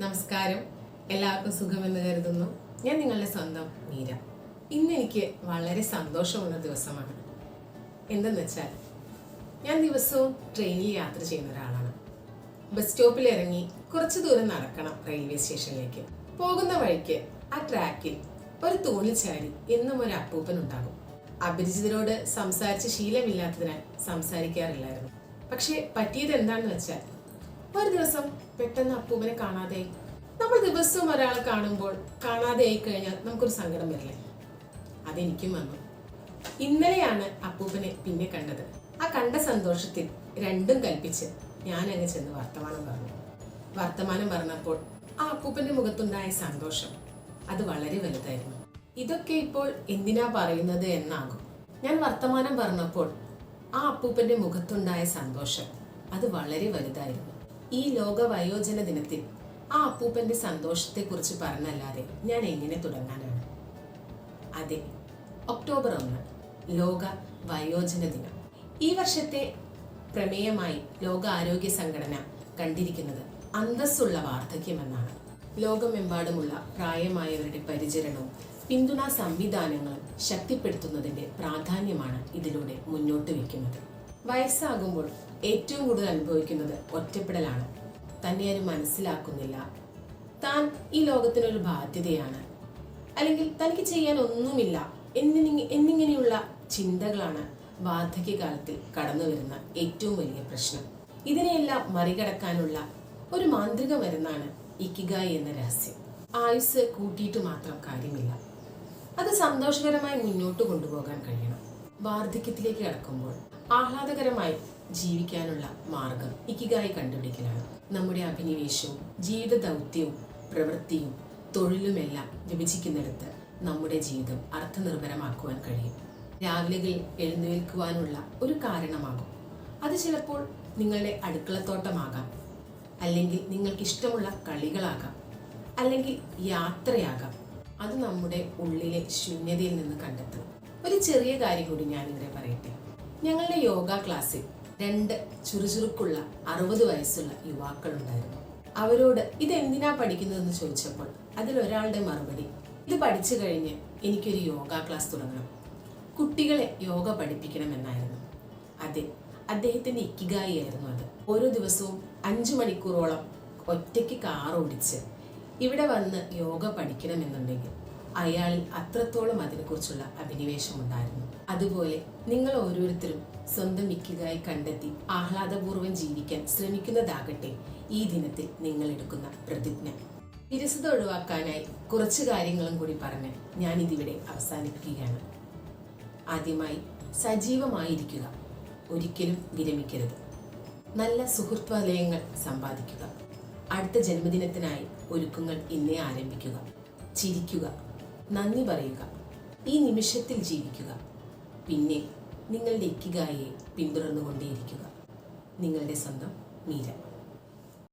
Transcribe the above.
നമസ്കാരം. എല്ലാവർക്കും സുഖമെന്ന് കരുതുന്നു. ഞാൻ നിങ്ങളുടെ സ്വന്തം മീര. ഇന്ന് എനിക്ക് വളരെ സന്തോഷമുള്ള ദിവസമാണ്. എന്തെന്ന് വെച്ചാൽ ഞാൻ ദിവസവും ട്രെയിനിൽ യാത്ര ചെയ്യുന്ന ഒരാളാണ്. ബസ് സ്റ്റോപ്പിൽ ഇറങ്ങി കുറച്ച് ദൂരം നടക്കണം റെയിൽവേ സ്റ്റേഷനിലേക്ക് പോകുന്ന വഴിക്ക് ആ ട്രാക്കിൽ ഒരു തൂണിൽ ചാരി എന്നും ഒരു അപ്പൂപ്പൻ ഉണ്ടാകും. അപരിചിതരോട് സംസാരിച്ച് ശീലമില്ലാത്തതിനാൽ സംസാരിക്കാറില്ലായിരുന്നു. പക്ഷേ പറ്റിയത് എന്താണെന്ന് വെച്ചാൽ ഒരു ദിവസം പെട്ടെന്ന് അപ്പൂപ്പനെ കാണാതെ നമ്മൾ ദിവസവും ഒരാളെ കാണുമ്പോൾ കാണാതെ ആയി കഴിഞ്ഞാൽ നമുക്കൊരു സങ്കടം വരില്ലേ? അതെനിക്കും വന്നു. ഇന്നലെയാണ് അപ്പൂപ്പനെ പിന്നെ കണ്ടത്. ആ കണ്ട സന്തോഷത്തിൽ രണ്ടും കൽപ്പിച്ച് ഞാൻ അങ്ങ് ചെന്ന് വർത്തമാനം പറഞ്ഞു. വർത്തമാനം പറഞ്ഞപ്പോൾ ആ അപ്പൂപ്പന്റെ മുഖത്തുണ്ടായ സന്തോഷം അത് വളരെ വലുതായിരുന്നു. ഇതൊക്കെ ഇപ്പോൾ എന്തിനാ പറയുന്നത് എന്നാകും. ഞാൻ വർത്തമാനം പറഞ്ഞപ്പോൾ ആ അപ്പൂപ്പന്റെ മുഖത്തുണ്ടായ സന്തോഷം അത് വളരെ വലുതായിരുന്നു. ഈ ലോക വയോജന ദിനത്തിൽ ആ അപ്പൂപ്പന്റെ സന്തോഷത്തെക്കുറിച്ച് പറഞ്ഞല്ലാതെ ഞാൻ എങ്ങനെ തുടങ്ങാനാണ്? അതെ ഒക്ടോബർ ഒന്ന് ലോക വയോജന ദിനം. ഈ വർഷത്തെ പ്രമേയമായി ലോക ആരോഗ്യ സംഘടന കണ്ടിരിക്കുന്നത് അന്തസ്സുള്ള വാർദ്ധക്യമെന്നാണ്. ലോകമെമ്പാടുമുള്ള പ്രായമായവരുടെ പരിചരണവും പിന്തുണാ സംവിധാനങ്ങളും ശക്തിപ്പെടുത്തുന്നതിന്റെ പ്രാധാന്യമാണ് ഇതിലൂടെ മുന്നോട്ട് വയ്ക്കുന്നത്. വയസ്സാകുമ്പോൾ ഏറ്റവും കൂടുതൽ അനുഭവിക്കുന്നത് ഒറ്റപ്പെടലാണ്. തന്നെ ആരും മനസ്സിലാക്കുന്നില്ല. താൻ ഈ ലോകത്തിനൊരു ബാധ്യതയാണ്. അല്ലെങ്കിൽ തനിക്ക് ചെയ്യാൻ ഒന്നുമില്ല. എന്നിങ്ങനെയുള്ള ചിന്തകളാണ് വാർദ്ധക്യകാലത്തിൽ കടന്നു വരുന്ന ഏറ്റവും വലിയ പ്രശ്നം. ഇതിനെയെല്ലാം മറികടക്കാനുള്ള ഒരു മാന്ത്രിക മരുന്നാണ് ഇക്കിഗായി എന്ന രഹസ്യം. ആയുസ് കൂട്ടിയിട്ട് മാത്രം കാര്യമില്ല. അത് സന്തോഷകരമായി മുന്നോട്ട് കൊണ്ടുപോകാൻ കഴിയണം. വാർദ്ധക്യത്തിലേക്ക് കടക്കുമ്പോൾ ആഹ്ലാദകരമായി ജീവിക്കാനുള്ള മാർഗം ഇക്കിഗായി കണ്ടുപിടിക്കലാണ്. നമ്മുടെ അഭിനിവേശവും ജീവിത ദൗത്യവും പ്രവൃത്തിയും തൊഴിലുമെല്ലാം വിഭജിക്കുന്നിടത്ത് നമ്മുടെ ജീവിതം അർത്ഥനിർഭരമാക്കുവാൻ കഴിയും. രാവിലെകളിൽ എഴുന്നേൽക്കുവാനുള്ള ഒരു കാരണമാകും. അത് ചിലപ്പോൾ നിങ്ങളുടെ അടുക്കളത്തോട്ടമാകാം. അല്ലെങ്കിൽ നിങ്ങൾക്ക് ഇഷ്ടമുള്ള കളികളാകാം. അല്ലെങ്കിൽ യാത്രയാകാം. അത് നമ്മുടെ ഉള്ളിലെ ശൂന്യതയിൽ നിന്ന് കണ്ടെത്തും. ഒരു ചെറിയ കാര്യം കൂടി ഞാനിവിടെ പറയട്ടെ. ഞങ്ങളുടെ യോഗ ക്ലാസ്സിൽ രണ്ട് ചുറുചുറുക്കുള്ള അറുപത് വയസ്സുള്ള യുവാക്കളുണ്ടായിരുന്നു. അവരോട് ഇത് എന്തിനാ പഠിക്കുന്നതെന്ന് ചോദിച്ചപ്പോൾ അതിൽ ഒരാളുടെ മറുപടി ഇത് പഠിച്ചു കഴിഞ്ഞ് എനിക്കൊരു യോഗ ക്ലാസ് തുടങ്ങണം. കുട്ടികളെ യോഗ പഠിപ്പിക്കണമെന്നായിരുന്നു. അതെ അദ്ദേഹത്തിന്റെ ഇക്കിഗായി ആയിരുന്നു അത്. ഓരോ ദിവസവും അഞ്ചു മണിക്കൂറോളം ഒറ്റയ്ക്ക് കാർ ഓടിച്ച് ഇവിടെ വന്ന് യോഗ പഠിക്കണമെന്നുണ്ടെങ്കിൽ അയാളിൽ അത്രത്തോളം അതിനെക്കുറിച്ചുള്ള അഭിനിവേശമുണ്ടായിരുന്നു. അതുപോലെ നിങ്ങൾ ഓരോരുത്തരും സ്വന്തം ഇക്കിഗായി കണ്ടെത്തി ആഹ്ലാദപൂർവം ജീവിക്കാൻ ശ്രമിക്കുന്നതാകട്ടെ ഈ ദിനത്തിൽ നിങ്ങൾ എടുക്കുന്ന പ്രതിജ്ഞ. വിരസത ഒഴിവാക്കാനായി കുറച്ച് കാര്യങ്ങളും കൂടി പറഞ്ഞ് ഞാൻ ഇതിവിടെ അവസാനിപ്പിക്കുകയാണ്. ആദ്യമായി സജീവമായിരിക്കുക ഒരിക്കലും വിരമിക്കരുത്. നല്ല സുഹൃത്ത് വലയങ്ങൾ സമ്പാദിക്കുക. അടുത്ത ജന്മദിനത്തിനായി ഒരുക്കങ്ങൾ ഇന്നേ ആരംഭിക്കുക. ചിരിക്കുക. നന്ദി പറയുക. ഈ നിമിഷത്തിൽ ജീവിക്കുക. പിന്നെ നിങ്ങളുടെ ഇക്കിഗായെ പിന്തുടർന്നുകൊണ്ടേയിരിക്കുക. നിങ്ങളുടെ സ്വന്തം മീര.